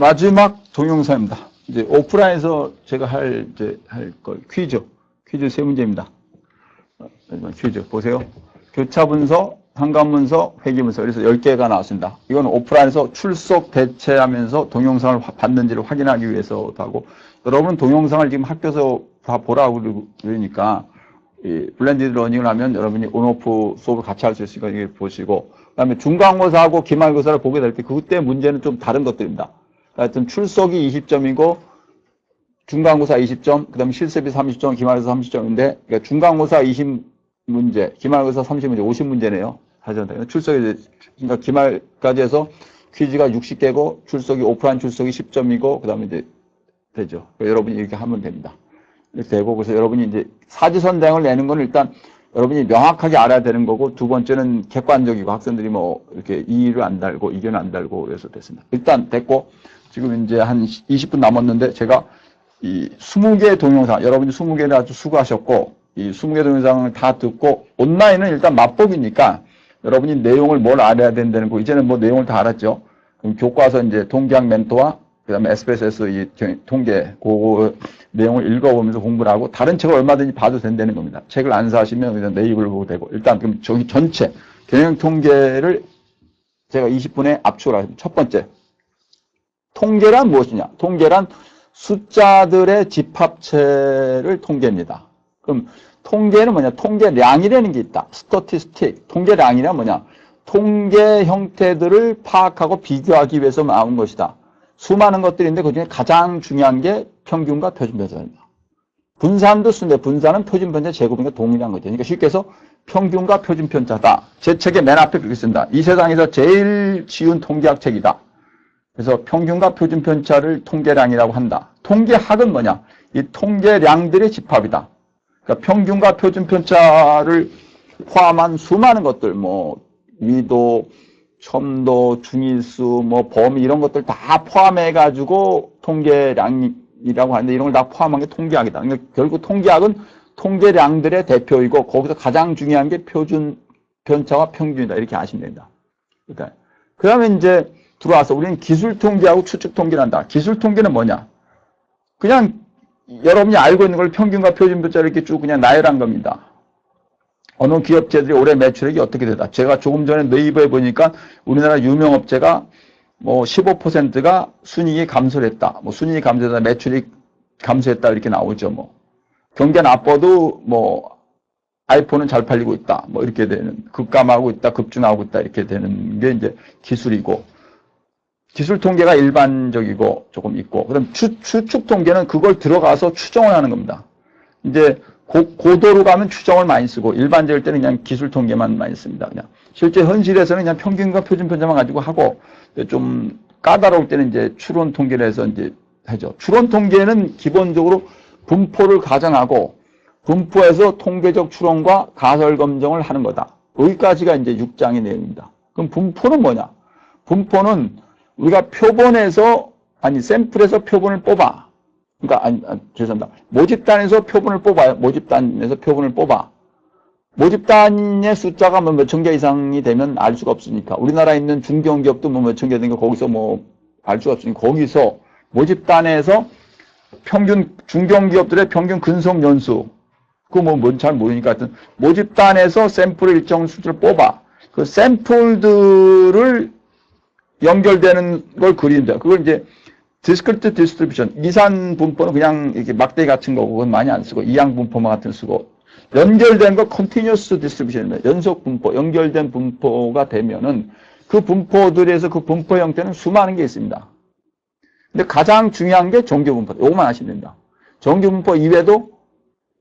마지막 동영상입니다. 이제 오프라인에서 제가 할, 이제 할 걸, 퀴즈. 퀴즈 세 문제입니다. 어, 마지막 퀴즈. 보세요. 교차분서, 상관문서, 회기문서. 그래서 10개가 나왔습니다. 이건 오프라인에서 출석 대체하면서 동영상을 화- 봤는지를 확인하기 위해서도 하고, 여러분 동영상을 지금 학교에서 다 보라고 그러니까, 이 블렌디드 러닝을 하면 여러분이 온오프 수업을 같이 할 수 있으니까 이게 보시고, 그 다음에 중간고사하고 기말고사를 보게 될 때 그때 문제는 좀 다른 것들입니다. 하여튼 출석이 20점이고 중간고사 20점, 그 다음에 실습이 30점, 기말고사 30점인데 그러니까 중간고사 20문제, 기말고사 30문제, 50문제네요. 하죠. 출석이 그러니까 기말까지 해서 퀴즈가 60개고 출석이 오프라인 출석이 10점이고 그 다음에 이제 되죠. 그러니까 여러분이 이렇게 하면 됩니다. 이렇게 되고 그래서 여러분이 이제 사지선행을 내는 건 일단 여러분이 명확하게 알아야 되는 거고 두 번째는 객관적이고 학생들이 뭐 이렇게 이의를 안 달고 이견을 안 달고 그래서 됐습니다. 일단 됐고 지금 이제 한 20분 남았는데 제가 이 20개 동영상 여러분이 20개를 아주 수고하셨고 이 20개 동영상을 다 듣고 온라인은 일단 맛보기니까 여러분이 내용을 뭘 알아야 된다는 거 이제는 뭐 내용을 다 알았죠. 그럼 교과서 이제 통계학 멘토와 그 다음에 SPSS 이 경- 통계 그 내용을 읽어보면서 공부를 하고 다른 책을 얼마든지 봐도 된다는 겁니다. 책을 안 사시면 그냥 네이버를 보고 되고 일단 그럼 저기 전체 경영 통계를 제가 20분에 압축을 하겠습니다. 첫 번째 통계란 무엇이냐? 통계란 숫자들의 집합체를 통계입니다. 그럼 통계는 뭐냐? 통계량이라는 게 있다. 스토티스틱. 통계량이란 뭐냐? 통계 형태들을 파악하고 비교하기 위해서 나온 것이다. 수많은 것들인데 그 중에 가장 중요한 게 평균과 표준 편차입니다. 분산도 쓰는데 분산은 표준 편차 제곱인과 동일한 거죠. 그러니까 쉽게 해서 평균과 표준 편차다. 제 책의 맨 앞에 그렇게 쓴다. 이 세상에서 제일 쉬운 통계학 책이다. 그래서 평균과 표준 편차를 통계량이라고 한다. 통계학은 뭐냐? 이 통계량들의 집합이다. 그러니까 평균과 표준 편차를 포함한 수많은 것들, 뭐 위도, 첨도, 중위수, 뭐 범위 이런 것들 다 포함해 가지고 통계량이라고 하는데 이런 걸 다 포함한 게 통계학이다. 그러니까 결국 통계학은 통계량들의 대표이고 거기서 가장 중요한 게 표준 편차와 평균이다. 이렇게 아시면 된다. 그러니까 그다음에 이제 들어와서 우리는 기술 통계하고 추측 통계를 한다. 기술 통계는 뭐냐? 그냥 여러분이 알고 있는 걸 평균과 표준 편차를 이렇게 쭉 그냥 나열한 겁니다. 어느 기업체들이 올해 매출액이 어떻게 되다. 제가 조금 전에 네이버에 보니까 우리나라 유명 업체가 뭐 15%가 순이익이 감소를 했다. 뭐 순이익이 감소했다. 매출이 감소했다. 이렇게 나오죠. 뭐. 경제 나빠도 뭐 아이폰은 잘 팔리고 있다. 뭐 이렇게 되는 급감하고 있다. 급증하고 있다. 이렇게 되는 게 이제 기술이고 기술 통계가 일반적이고 조금 있고 그다음 추, 추측 통계는 그걸 들어가서 추정을 하는 겁니다. 이제 고, 고도로 가면 추정을 많이 쓰고 일반적일 때는 그냥 기술 통계만 많이 씁니다. 그냥 실제 현실에서는 그냥 평균과 표준 편차만 가지고 하고 좀 까다로울 때는 이제 추론 통계를 해서 이제 하죠. 추론 통계는 기본적으로 분포를 가정하고 분포에서 통계적 추론과 가설 검증을 하는 거다. 여기까지가 이제 6장의 내용입니다. 그럼 분포는 뭐냐? 분포는 우리가 표본에서 아니 샘플에서 표본을 뽑아. 그러니까 아니, 아니 죄송합니다. 모집단에서 표본을 뽑아요. 모집단에서 표본을 뽑아. 모집단의 숫자가 뭐 몇천 개 이상이 되면 알 수가 없으니까 우리나라에 있는 중견기업도 뭐 몇천 개 되니까 거기서 뭐 알 수가 없으니까 거기서 모집단에서 평균 중견기업들의 평균 근속 연수 그거 뭐 뭔지 잘 모르니까 하여튼 모집단에서 샘플을 일정 수를 뽑아 그 샘플들을 연결되는 걸 그린다. 그걸 이제 디스크리트 디스트리뷰션 이산 분포는 그냥 이렇게 막대기 같은 거고 그건 많이 안 쓰고 이항 분포만 같은 거 쓰고 연결된 거 컨티뉴어스 디스트리뷰션입니다. 연속 분포, 연결된 분포가 되면은 그 분포들에서 그 분포 형태는 수많은 게 있습니다. 근데 가장 중요한 게 정규 분포. 요것만 아시면 됩니다. 정규 분포 이외에도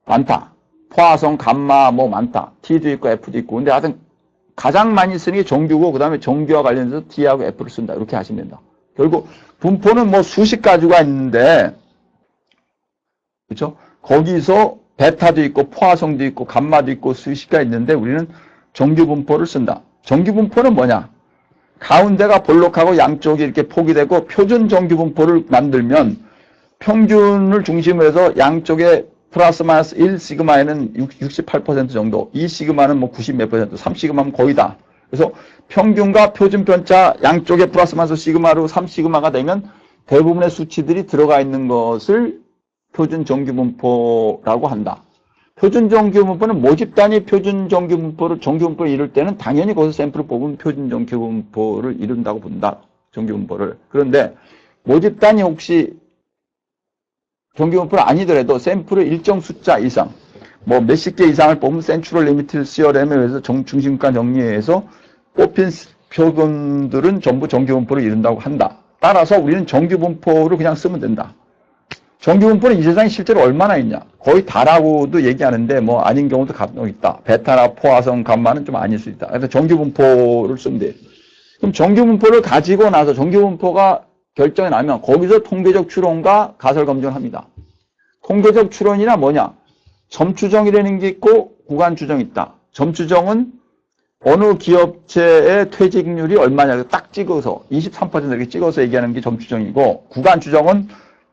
많다. 포화성, 감마 뭐 많다. T도 있고 F도 있고. 근데 하여튼 가장 많이 쓰는 게 정규고 그 다음에 정규와 관련해서 T하고 F를 쓴다. 이렇게 하시면 된다. 결국 분포는 뭐 수십 가지가 있는데 그렇죠? 거기서 베타도 있고 포화성도 있고 감마도 있고 수십 가 있는데 우리는 정규 분포를 쓴다. 정규 분포는 뭐냐? 가운데가 볼록하고 양쪽이 이렇게 폭이 되고 표준 정규 분포를 만들면 평균을 중심으로 해서 양쪽에 플러스 마이너스 1 시그마에는 68% 정도, 2 시그마는 뭐 90 몇 퍼센트, 3 시그마면 거의 다. 그래서 평균과 표준 편차 양쪽에 플러스 마이너스 시그마로 3 시그마가 되면 대부분의 수치들이 들어가 있는 것을 표준 정규 분포라고 한다. 표준 정규 분포는 모집 단위 표준 정규 분포를 정규 분포를 이룰 때는 당연히 거기서 샘플을 뽑으면 표준 정규 분포를 이룬다고 본다. 정규 분포를. 그런데 모집 단위 혹시 정규 분포는 아니더라도 샘플을 일정 숫자 이상 뭐 몇십 개 이상을 뽑으면 센츄럴 리미트 시어렘에 의해서 정, 중심가 정리해서 뽑힌 표본들은 전부 정규 분포를 이룬다고 한다. 따라서 우리는 정규 분포를 그냥 쓰면 된다. 정규 분포는 이 세상에 실제로 얼마나 있냐? 거의 다라고도 얘기하는데 뭐 아닌 경우도 간혹 있다. 베타나 포화성 감마는 좀 아닐 수 있다. 그래서 정규 분포를 쓰면 돼. 그럼 정규 분포를 가지고 나서 정규 분포가 결정이 나면 거기서 통계적 추론과 가설 검증을 합니다. 통계적 추론이나 뭐냐? 점추정이라는 게 있고 구간 추정이 있다. 점추정은 어느 기업체의 퇴직률이 얼마냐 딱 찍어서 23% 이렇게 찍어서 얘기하는 게 점추정이고 구간 추정은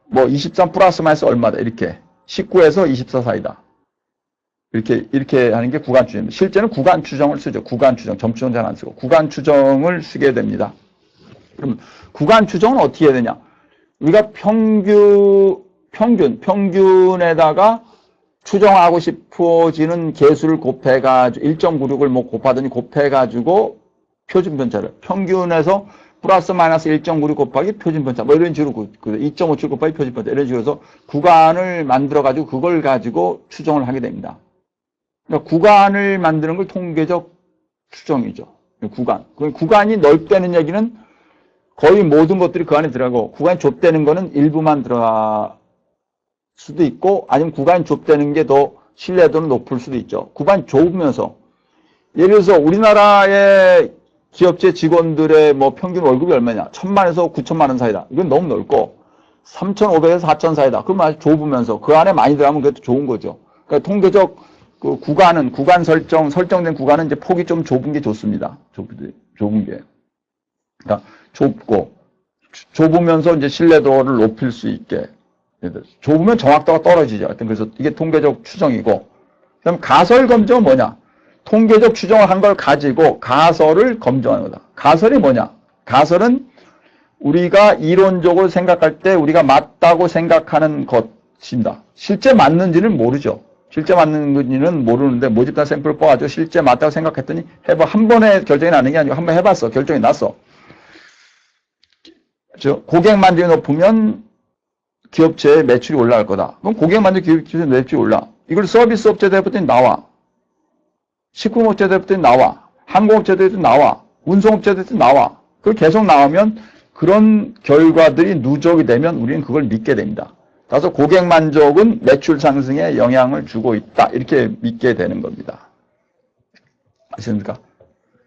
뭐 23 플러스 마이너스 얼마다 이렇게 19에서 24 사이다. 이렇게 이렇게 하는 게 구간 추정입니다. 실제는 구간 추정을 쓰죠. 구간 추정, 점추정 잘 안 쓰고 구간 추정을 쓰게 됩니다. 그럼 구간 추정은 어떻게 해야 되냐? 우리가 평균 평균 평균에다가 추정하고 싶어지는 개수를 곱해가지고 1.96을 뭐 곱하더니 곱해가지고 표준 편차를 평균에서 플러스 마이너스 1.96 곱하기 표준 편차 뭐 이런 식으로 2.57 곱하기 표준 편차 이런 식으로 해서 구간을 만들어 가지고 그걸 가지고 추정을 하게 됩니다. 그러니까 구간을 만드는 걸 통계적 추정이죠. 구간. 그 구간이 넓다는 얘기는 거의 모든 것들이 그 안에 들어가고 구간이 좁다는 거는 일부만 들어가 수도 있고 아니면 구간이 좁다는 게 더 신뢰도는 높을 수도 있죠. 구간 좁으면서 예를 들어서 우리나라의 기업체 직원들의 뭐 평균 월급이 얼마냐? 천만에서 구천만 원 사이다. 이건 너무 넓고 3,500에서 4천 사이다. 그러면 아주 좁으면서 그 안에 많이 들어가면 그것도 좋은 거죠. 그러니까 통계적 그 구간은 구간 설정 설정된 구간은 이제 폭이 좀 좁은 게 좋습니다. 좁, 좁은 게. 그러니까 좁고 좁으면서 이제 신뢰도를 높일 수 있게 좁으면 정확도가 떨어지죠. 하여튼 그래서 이게 통계적 추정이고 그럼 가설 검정은 뭐냐? 통계적 추정을 한 걸 가지고 가설을 검증하는 거다. 가설이 뭐냐? 가설은 우리가 이론적으로 생각할 때 우리가 맞다고 생각하는 것입니다. 실제 맞는지는 모르죠. 실제 맞는지는 모르는데 모집단 샘플을 뽑아가지고 실제 맞다고 생각했더니 해봐 한 번에 결정이 나는 게 아니고 한 번 해봤어. 결정이 났어. 저 고객 만족이 높으면 기업체의 매출이 올라갈 거다. 그럼 고객 만족 기업체의 매출이 올라. 이걸 서비스 업체 대표더니 나와. 식품업체 대표더니 나와. 항공업체 대표더니 나와. 운송업체 대표더니 나와. 그걸 계속 나오면 그런 결과들이 누적이 되면 우리는 그걸 믿게 됩니다. 따라서 고객 만족은 매출 상승에 영향을 주고 있다. 이렇게 믿게 되는 겁니다. 아십니까?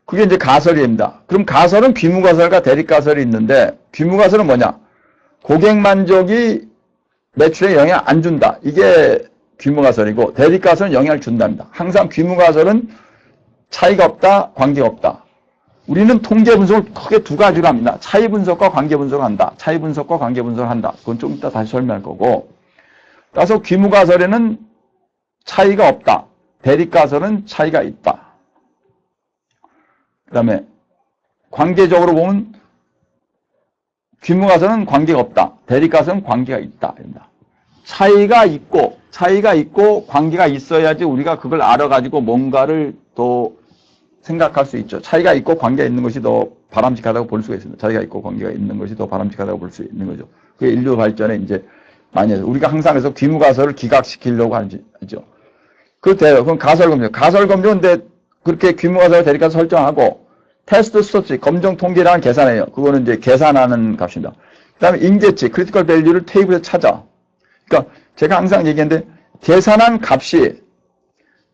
그게 이제 가설입니다. 그럼 가설은 귀무가설과 대립가설이 있는데 귀무가설은 뭐냐? 고객 만족이 매출에 영향 안 준다. 이게 귀무가설이고 대립가설은 영향을 준답니다. 항상 귀무가설은 차이가 없다, 관계가 없다. 우리는 통계 분석을 크게 두 가지로 합니다. 차이 분석과 관계 분석을 한다. 차이 분석과 관계 분석을 한다. 그건 좀 이따 다시 설명할 거고. 따라서 귀무가설에는 차이가 없다. 대립가설은 차이가 있다. 그 다음에 관계적으로 보면 귀무가설은 관계가 없다. 대립가설은 관계가 있다. 입니다. 차이가 있고 차이가 있고 관계가 있어야지 우리가 그걸 알아가지고 뭔가를 또 생각할 수 있죠. 차이가 있고 관계가 있는 것이 더 바람직하다고 볼 수가 있습니다. 차이가 있고 관계가 있는 것이 더 바람직하다고 볼 수 있는 거죠. 그게 인류 발전에 이제 많이 해서 우리가 항상 해서 귀무가설을 기각시키려고 하죠. 그 돼요. 그럼 가설검증. 가설검증은 그렇게 귀무가설을 대립가서 설정하고 테스트 스토치 검정 통계량을 계산해요. 그거는 이제 계산하는 값입니다. 그 다음에 인계치, 크리티컬 밸류를 테이블에서 찾아. 그러니까 제가 항상 얘기했는데 계산한 값이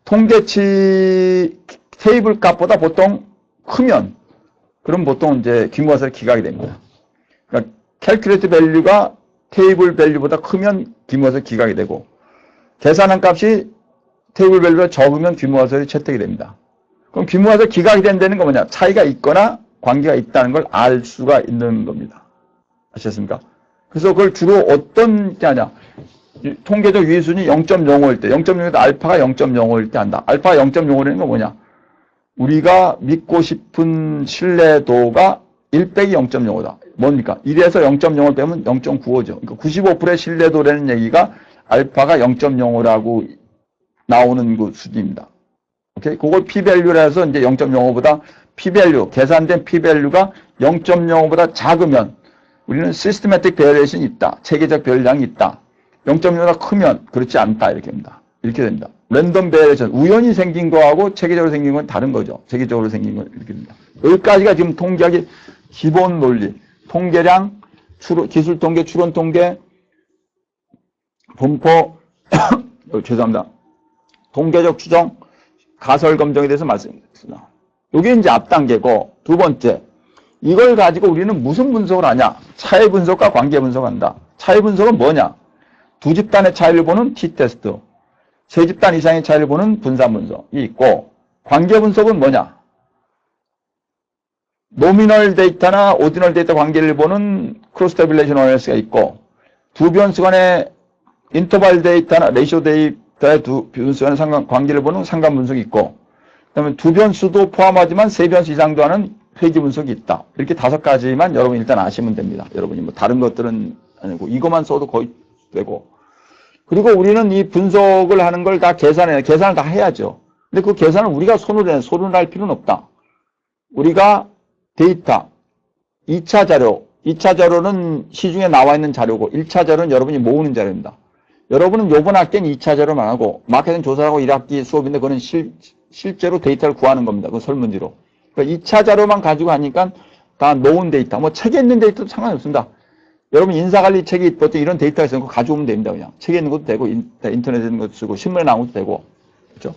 통계치 테이블 값보다 보통 크면 그럼 보통 이제 기무가설이 기각이 됩니다. 그러니까 캘큘레이트 밸류가 테이블 밸류보다 크면 기무가설이 기각이 되고 계산한 값이 테이블 밸류가 적으면 기무가설이 채택이 됩니다. 그럼 기무가설 기각이 된다는 건 뭐냐? 차이가 있거나 관계가 있다는 걸 알 수가 있는 겁니다. 아셨습니까? 그래서 그걸 주로 어떤 때 하냐? 통계적 0.05일 때, 0.05일 때 알파가 0.05일 때 한다. 알파가 0.05라는 건 뭐냐? 우리가 믿고 싶은 신뢰도가 1 빼기 0.05다. 뭡니까? 1에서 0.05를 빼면 0.95죠. 그러니까 95%의 신뢰도라는 얘기가 알파가 0.05라고 나오는 그 수준입니다. 오케이? 그걸 해서 이제 0.05보다 p-value, 계산된 p-value가 0.05보다 작으면 우리는 systematic variation이 있다. 체계적 변량이 있다. 0.05가 크면 그렇지 않다. 이렇게 됩니다. 이렇게 됩니다. 랜덤 베리에이션, 우연히 생긴 거하고 체계적으로 생긴 건 다른 거죠. 체계적으로 생긴 건 이렇게 됩니다. 여기까지가 지금 통계학의 기본 논리. 통계량, 추론, 기술 통계, 추론 통계, 분포, 어, 죄송합니다. 통계적 추정, 가설 검정에 대해서 말씀드렸습니다. 이게 이제 앞 단계고, 두 번째, 이걸 가지고 우리는 무슨 분석을 하냐? 차이 분석과 관계 분석한다. 차이 분석은 뭐냐? 두 집단의 차이를 보는 t-테스트, 세 집단 이상의 차이를 보는 분산 분석이 있고, 관계 분석은 뭐냐? 노미널 데이터나 오디널 데이터 관계를 보는 크로스 테빌레이션 어널리스가 있고, 두 변수 간의 인터벌 데이터나 레이쇼 데이 터의 두 변수 간의 상관, 관계를 보는 상관 분석이 있고, 그 다음에 두 변수도 포함하지만 세 변수 이상도 하는 회귀 분석이 있다. 이렇게 다섯 가지만 여러분 일단 아시면 됩니다. 여러분이 뭐 다른 것들은 아니고 이것만 써도 거의 되고. 그리고 우리는 이 분석을 하는 걸 다 계산해, 계산을 다 해야죠. 근데 그 계산을 우리가 손으로 해, 손으로 할 필요는 없다. 우리가 데이터, 2차 자료, 2차 자료는 시중에 나와 있는 자료고 1차 자료는 여러분이 모으는 자료입니다. 여러분은 요번 학기는 2차 자료만 하고 마케팅 조사하고 1학기 수업인데 그거는 실, 실제로 데이터를 구하는 겁니다. 그 설문지로. 그러니까 2차 자료만 가지고 하니까 다 놓은 데이터, 뭐 책에 있는 데이터도 상관이 없습니다. 여러분 인사관리 책이 보통 이런 데이터가 있으면 그거 가져오면 됩니다. 그냥 책에 있는 것도 되고 인, 인터넷에 있는 것도 쓰고 신문에 나온 것도 되고 그렇죠?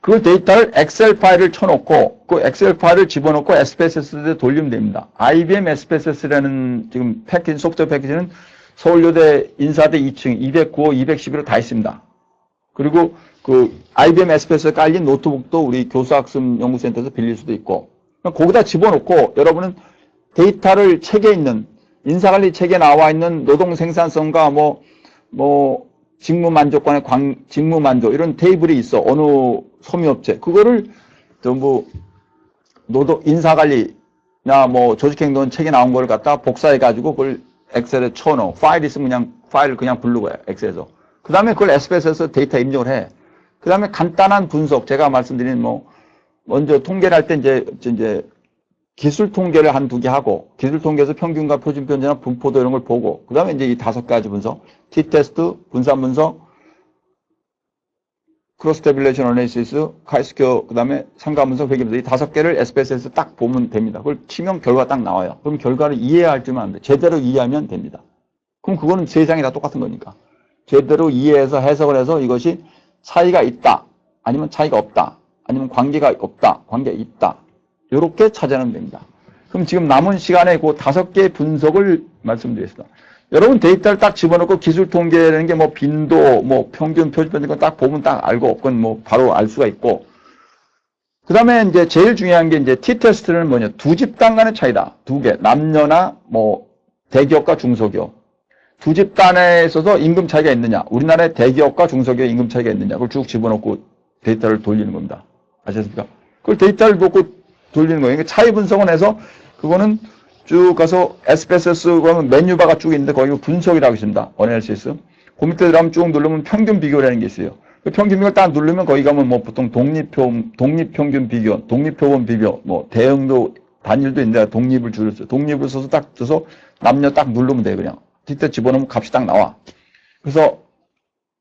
그 데이터를 엑셀 파일을 쳐놓고 그 엑셀 파일을 집어넣고 SPSS에 돌리면 됩니다. IBM SPSS라는 지금 패키지 소프트웨어 패키지는 서울여대 인사대 2층 209호 211호 다 있습니다. 그리고 그 IBM SPS에 깔린 노트북도 우리 교수학습 연구센터에서 빌릴 수도 있고 거기다 집어넣고 여러분은 데이터를 책에 있는 인사관리 책에 나와 있는 노동 생산성과 뭐, 뭐, 직무 만족관의 광, 직무 만족, 이런 테이블이 있어. 어느 소미업체. 그거를 전부 노동, 인사관리나 뭐 조직행동 책에 나온 걸 갖다 복사해 가지고 그걸 엑셀에 쳐넣어. 파일 있으면 그냥 파일을 그냥 부르고 해. 엑셀에서. 그 다음에 그걸 SPS에서 데이터 입력을 해. 그 다음에 간단한 분석. 제가 말씀드린 뭐, 먼저 통계를 할 때 이제, 이제 기술 통계를 한 두 개 하고 기술 통계에서 평균과 표준 편제나 분포도 이런 걸 보고 그 다음에 이제 이 다섯 가지 분석 T-테스트, 분산 분석, 크로스 테빌레이션 어널리시스, 카이스큐어 그 다음에 상관 분석, 회계 분석 이 다섯 개를 SPS에서 딱 보면 됩니다. 그걸 치면 결과가 딱 나와요. 그럼 결과를 이해해야 할 줄만 안 돼. 제대로 이해하면 됩니다. 그럼 그거는 세상이 다 똑같은 거니까. 제대로 이해해서 해석을 해서 이것이 차이가 있다. 아니면 차이가 없다. 아니면 관계가 없다. 관계가 있다. 이렇게 찾아내면 됩니다. 그럼 지금 남은 시간에 그 다섯 개의 분석을 말씀드리겠습니다. 여러분 데이터를 딱 집어넣고 기술 통계라는 게 뭐 빈도, 뭐 평균, 표준 편인 거딱 보면 딱 알고 그건 뭐 바로 알 수가 있고 그 다음에 이제 제일 중요한 게 이제 T-테스트는 뭐냐. 두 집단 간의 차이다. 두 개. 남녀나 뭐 대기업과 중소기업. 두 집단에 있어서 임금 차이가 있느냐. 우리나라의 대기업과 중소기업 임금 차이가 있느냐. 그걸 쭉 집어넣고 데이터를 돌리는 겁니다. 아셨습니까? 그걸 데이터를 놓고 돌리는 거예요. 그러니까 차이 분석은 해서 그거는 쭉 가서 SPSS 그러면 메뉴바가 쭉 있는데 거기 분석이라고 있습니다. 어널리시스. 그 밑에 들어가면 쭉 누르면 평균 비교라는 게 있어요. 그 평균 비교를 딱 누르면 거기 가면 뭐 보통 독립표, 독립평균 비교, 독립표본 비교, 뭐 대응도 단일도 있는데 독립을 줄였어요. 독립을 써서 딱 써서 남녀 딱 누르면 돼요. 그냥. 뒤때 집어넣으면 값이 딱 나와. 그래서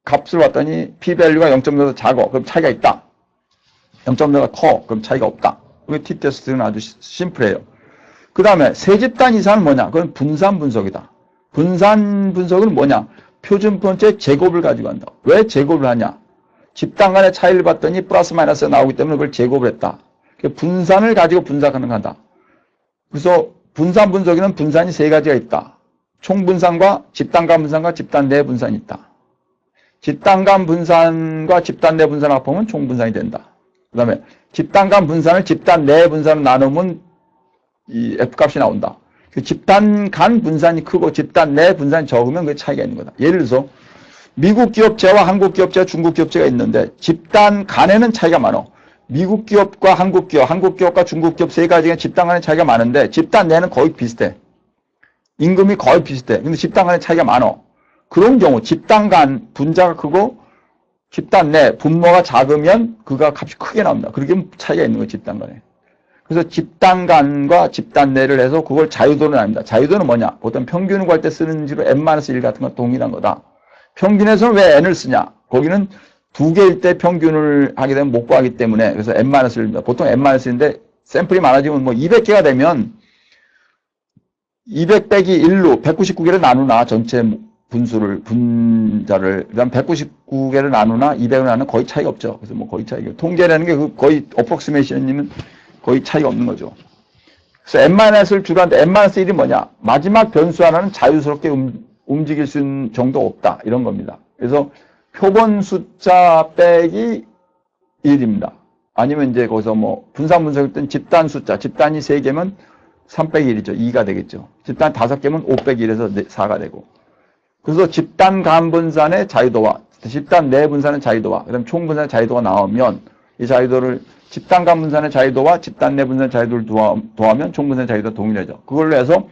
값을 봤더니 p-value가 0.5가 작아. 그럼 차이가 있다. 0.5가 커. 그럼 차이가 없다. 그 t-테스트는 아주 심플해요. 그 다음에 세 집단 이상은 뭐냐? 그건 분산 분석이다. 분산 분석은 뭐냐? 표준 편제 제곱을 가지고 한다. 왜 제곱을 하냐? 집단 간의 차이를 봤더니 플러스 마이너스가 나오기 때문에 그걸 제곱을 했다. 분산을 가지고 분석하는 거다. 그래서 분산 분석에는 분산이 세 가지가 있다. 총분산과 집단 간 분산과 집단 내 분산이 있다. 집단 간 분산과 집단 내 분산 합하면 총분산이 된다. 그 다음에 집단 간 분산을 집단 내 분산으로 나누면 이 F값이 나온다. 그 집단 간 분산이 크고 집단 내 분산이 적으면 그 차이가 있는 거다. 예를 들어서 미국 기업체와 한국 기업체와 중국 기업체가 있는데 집단 간에는 차이가 많어. 미국 기업과 한국 기업, 한국 기업과 중국 기업 세 가지가 집단 간의 차이가 많은데 집단 내는 거의 비슷해. 임금이 거의 비슷해. 근데 집단 간의 차이가 많어. 그런 경우 집단 간 분자가 크고 집단 내 분모가 작으면 그가 값이 크게 나옵니다. 그렇게 차이가 있는 거예요. 집단 간에. 그래서 집단 간과 집단 내를 해서 그걸 자유도는 아닙니다. 자유도는 뭐냐? 보통 평균을 구할 때 쓰는 지로 n-1 같은 건 동일한 거다. 평균에서는 왜 n을 쓰냐? 거기는 두 개일 때 평균을 하게 되면 못 구하기 때문에 그래서 n-1입니다. 보통 n-1인데 샘플이 많아지면 뭐 200개가 되면 200 빼기 1로 199개를 나누나 전체 분수를 분자를 그다음 199개를 나누나 200을 나누나 거의 차이가 없죠. 그래서 뭐 거의 차이가 통계라는 게 그 거의 어프록시메이션이면 거의 차이가 없는 거죠. 그래서 n-을 주라는데 n-1이 뭐냐? 마지막 변수 하나는 자유스럽게 움, 움직일 수 있는 정도 없다. 이런 겁니다. 그래서 표본 숫자 빼기 1입니다. 아니면 이제 거기서 뭐 분산 분석일 땐 집단 숫자, 집단이 3개면 3 빼기 1이죠. 2가 되겠죠. 집단 5개면 5 빼기 1에서 4가 되고. 그래서 집단 간 분산의 자유도와 집단 내 분산의 자유도와 그 다음 총 분산의 자유도가 나오면 이 자유도를 집단 간 분산의 자유도와 집단 내 분산의 자유도를 도하, 면 총 분산의 자유도가 동일하죠. 그걸로 해서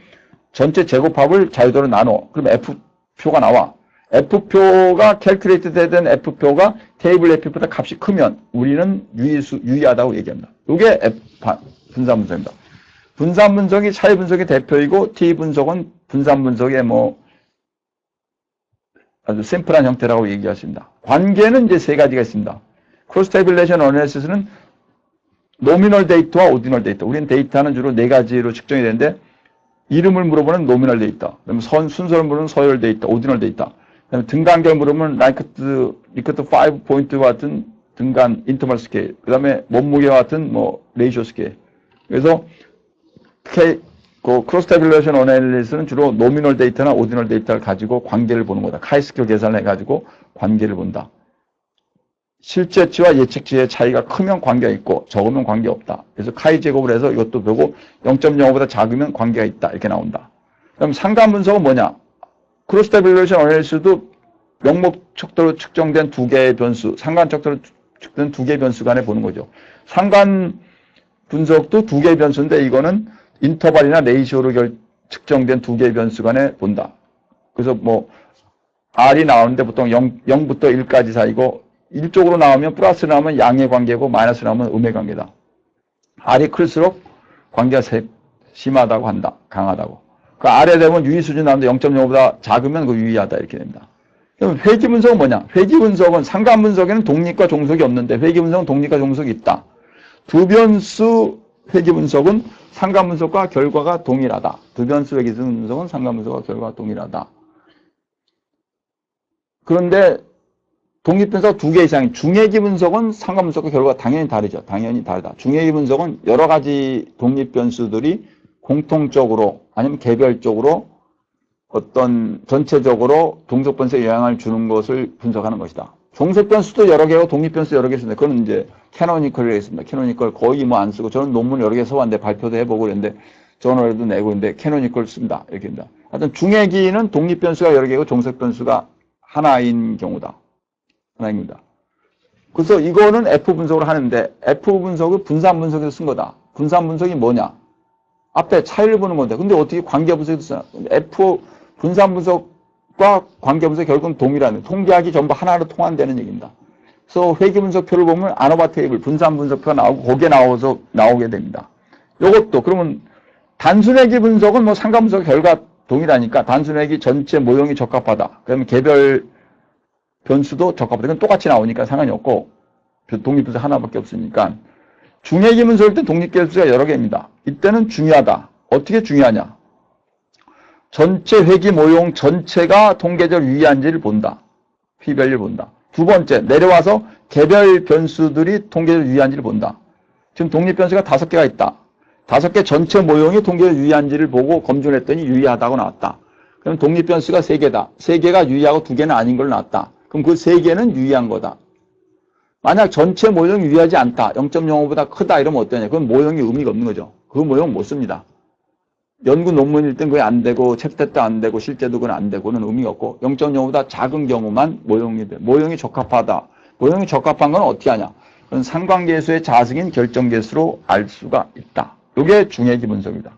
전체 제곱합을 자유도로 나눠. 그럼 F표가 나와. F표가 캘큘레이트 되던 F표가 테이블 F보다 값이 크면 우리는 유의수, 유의하다고 얘기합니다. 이게 F, 분산 분석입니다. 분산 분석이 차이 분석의 대표이고 T 분석은 분산 분석의 뭐 아주 심플한 형태라고 얘기하십니다. 관계는 이제 세 가지가 있습니다. 크로스 테이블레이션 어널리시스는 노미널 데이터와 오디널 데이터. 우리는 데이터는 주로 네 가지로 측정이 되는데 이름을 물어보는 노미널 데이터. 그다음에 선, 순서를 물으면 서열 데이터, 오디널 데이터. 그다음에 등간계 물으면 라이크트, 리크트 5 포인트 같은 등간 인터벌 스케일. 그다음에 몸무게와 같은 뭐 레이쇼 스케일. 그래서 K, 그 크로스 테빌레이션 어널리스는 주로 노미널 데이터나 오디널 데이터를 가지고 관계를 보는 거다. 카이스큐 계산을 해 가지고 관계를 본다. 실제치와 예측치의 차이가 크면 관계가 있고 적으면 관계 없다. 그래서 카이 제곱을 해서 이것도 보고 0.05보다 작으면 관계가 있다. 이렇게 나온다. 그럼 상관 분석은 뭐냐? 크로스 테빌레이션 어널리스도 명목 척도로 측정된 두 개의 변수, 상관 척도로 측정된 두 개의 변수 간에 보는 거죠. 상관 분석도 두 개의 변수인데 이거는 인터벌이나 레이시오로 결, 측정된 두 개의 변수 간에 본다. 그래서 뭐 R이 나오는데 보통 0, 0부터 1까지 사이고 1쪽으로 나오면 플러스 나오면 양의 관계고 마이너스 나오면 음의 관계다. R이 클수록 관계가 심하다고 한다. 강하다고. 그 아래 되면 유의 수준 나오는데 0.05보다 작으면 그 유의하다 이렇게 됩니다. 그럼 회귀 분석은 뭐냐? 회귀 분석은 상관 분석에는 독립과 종속이 없는데 회귀 분석은 독립과 종속이 있다. 두 변수 회귀 분석은 상관 분석과 결과가 동일하다. 두 변수 회귀 분석은 상관 분석과 결과가 동일하다. 그런데 독립분석 두 개 이상, 중회기 분석은 상관 분석과 결과가 당연히 다르죠. 당연히 다르다. 중회기 분석은 여러 가지 독립 변수들이 공통적으로 아니면 개별적으로 어떤 전체적으로 동적 변수에 영향을 주는 것을 분석하는 것이다. 종속 변수도 여러 개고 독립 변수 여러 개 있습니다. 그건 이제 캐노니컬이라고 있습니다. 캐노니컬 거의 뭐 안 쓰고 저는 논문 여러 개 써봤는데 발표도 해보고 그랬는데 저널에도 내고 있는데 캐노니컬 쓴다 이렇게 합니다. 하여튼 중회기는 독립 변수가 여러 개고 종속 변수가 하나인 경우다. 하나입니다. 그래서 이거는 F 분석을 하는데 F 분석을 분산 분석에서 쓴 거다. 분산 분석이 뭐냐? 앞에 차이를 보는 건데 근데 어떻게 관계 분석에서 쓰나? F 분산 분석과 관계 분석 결국은 동일한 통계학이 전부 하나로 통한다는 얘기입니다. 그래서 회계 분석표를 보면 아노바 테이블 분산 분석표가 나오고 거기에 나와서 나오게 됩니다. 이것도 그러면 단순회계 분석은 뭐 상관 분석 결과 동일하니까 단순회계 전체 모형이 적합하다. 그러면 개별 변수도 적합하다. 똑같이 나오니까 상관이 없고 독립변수 하나밖에 없으니까 분석일 때 독립변수가 여러 개입니다. 이때는 중요하다. 어떻게 중요하냐? 전체 회계 모형 전체가 통계적 유의한지를 본다. 피밸류를 본다. 두 번째, 내려와서 개별 변수들이 통계적 유의한지를 본다. 지금 독립변수가 다섯 개가 있다. 다섯 개 전체 모형이 통계적 유의한지를 보고 검증을 했더니 유의하다고 나왔다. 그럼 독립변수가 세 개다. 세 개가 유의하고 두 개는 아닌 걸 나왔다. 그럼 그 세 개는 유의한 거다. 만약 전체 모형이 유의하지 않다. 0.05보다 크다 이러면 어떠냐. 그건 모형이 의미가 없는 거죠. 그 모형 못 씁니다. 연구 논문일 땐 그게 안 되고 챕터 때 안 되고 실제도 그건 안 되고는 의미가 없고 0.05보다 작은 경우만 모형이 돼. 모형이 적합하다. 모형이 적합한 건 어떻게 하냐. 그건 상관계수의 자승인 결정계수로 알 수가 있다. 이게 중해기 분석입니다.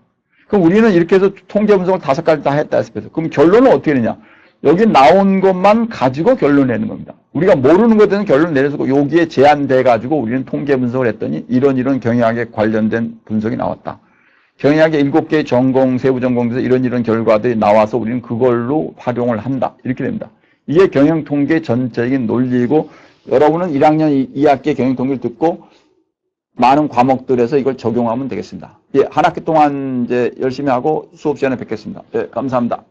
그럼 우리는 이렇게 해서 통계 분석을 다섯 가지 다 했다 때 그럼 결론은 어떻게 되냐? 여기 나온 것만 가지고 결론 내는 겁니다. 우리가 모르는 대해서 결론 내려서 여기에 제한돼 가지고 우리는 통계 분석을 했더니 이런 이런 경영학에 관련된 분석이 나왔다. 경영학의 일곱 개의 전공, 세부 전공에서 이런 이런 결과들이 나와서 우리는 그걸로 활용을 한다. 이렇게 됩니다. 이게 경영 통계 전체적인 논리이고 여러분은 1학년 2학기 경영 통계를 듣고 많은 과목들에서 이걸 적용하면 되겠습니다. 예, 한 학기 동안 이제 열심히 하고 수업 시간에 뵙겠습니다. 예, 감사합니다.